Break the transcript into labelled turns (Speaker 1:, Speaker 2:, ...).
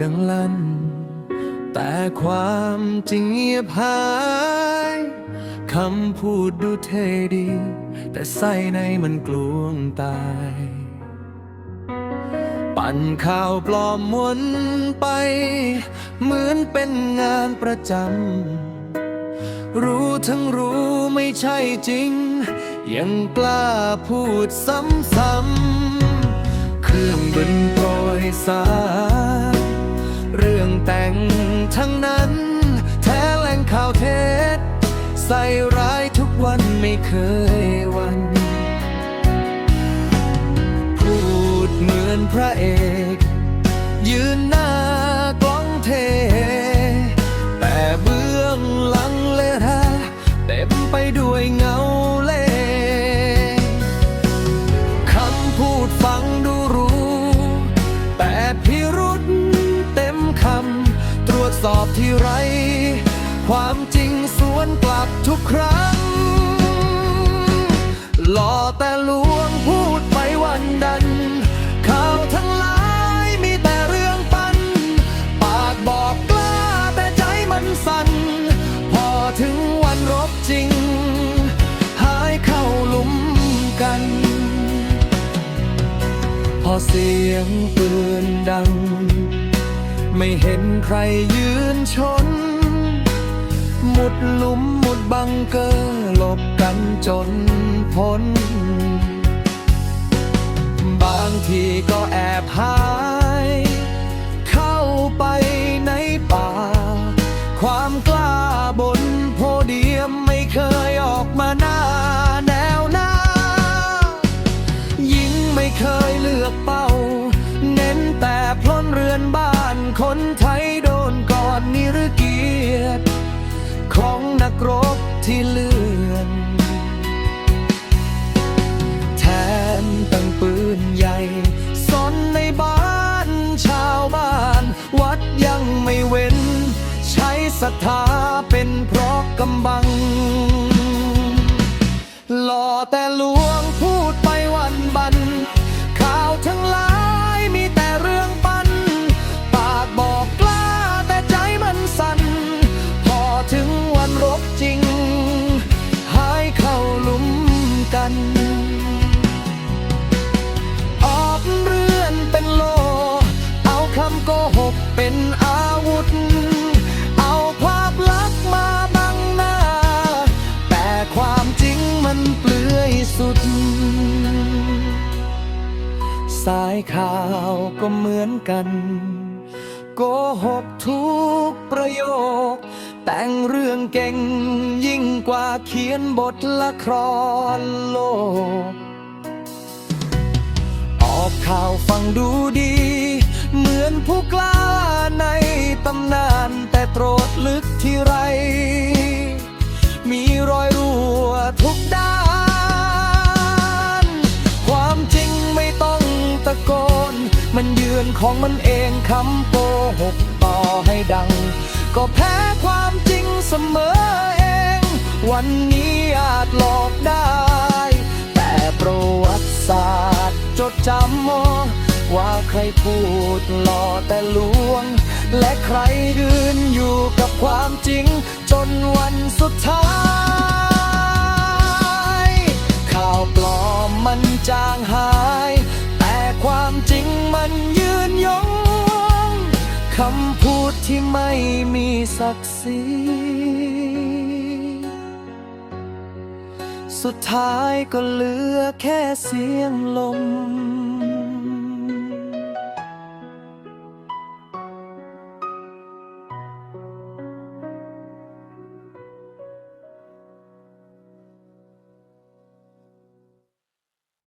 Speaker 1: ดังลั่น แต่ความจริงเงียบหาย คำพูดดูเท่ดี แต่ใส่ในมันกลวงตาย ปั่นข่าวปลอมวนไป เหมือนเป็นงานประจำ รู้ทั้งรู้ไม่ใช่จริง ยังกล้าพูดซ้ำๆเครื่องบินโปรยสาร รื่องแต่งทั้งนั้น แท้แหล่งข่าวเท็จใส่ร้ายทุกวันไม่เคยวัน พูดเหมือนพระเอก ยืนหน้ากล้องเท แต่เบื้องหลังเลอะแท้เต็มไป ที่ไร ความจริงสวนกลับทุกครั้ง หล่อแต่ลวงพูดไปวันดัน ข่าวทั้งหลายมีแต่เรื่องปัน ปากบอกกล้าแต่ใจมันสั่น พอถึงวันรบจริง หายเข้าหลุมกัน พอเสียงปืนดัง ไม่เห็นใครยืนชน หมุดหลุมหมุดบังเกอร์หลบกันจนพ้น บางทีก็แอบหา ที่เลื่อนแทนตั้งปืนใหญ่สนในบ้านชาวบ้าน วัดยังไม่เว้น ใช้ศรัทธาเป็นเพราะกำบัง สายข่าวก็เหมือนกัน โกหกทุกประโยค แต่งเรื่องเก่งยิ่งกว่าเขียนบทละครโลก ออกข่าวฟังดูดี เหมือนผู้กล้าในตำนานแต่โตรดลึกที่ไร มีรอยรั่วทุกด้าน มันยืนของมันเองคำโกหกต่อให้ดัง ก็แพ้ความจริงเสมอเอง วันนี้อาจหลอกได้ แต่ประวัติศาสตร์จดจำว่าใครพูดหล่อแต่ลวง และใครยืนอยู่กับความจริง จนวันสุดท้ายข่าวปลอมมันจางหาย คำพูดที่ไม่มีศักดิ์ศรีสุดท้ายก็เหลือแค่เสียงลม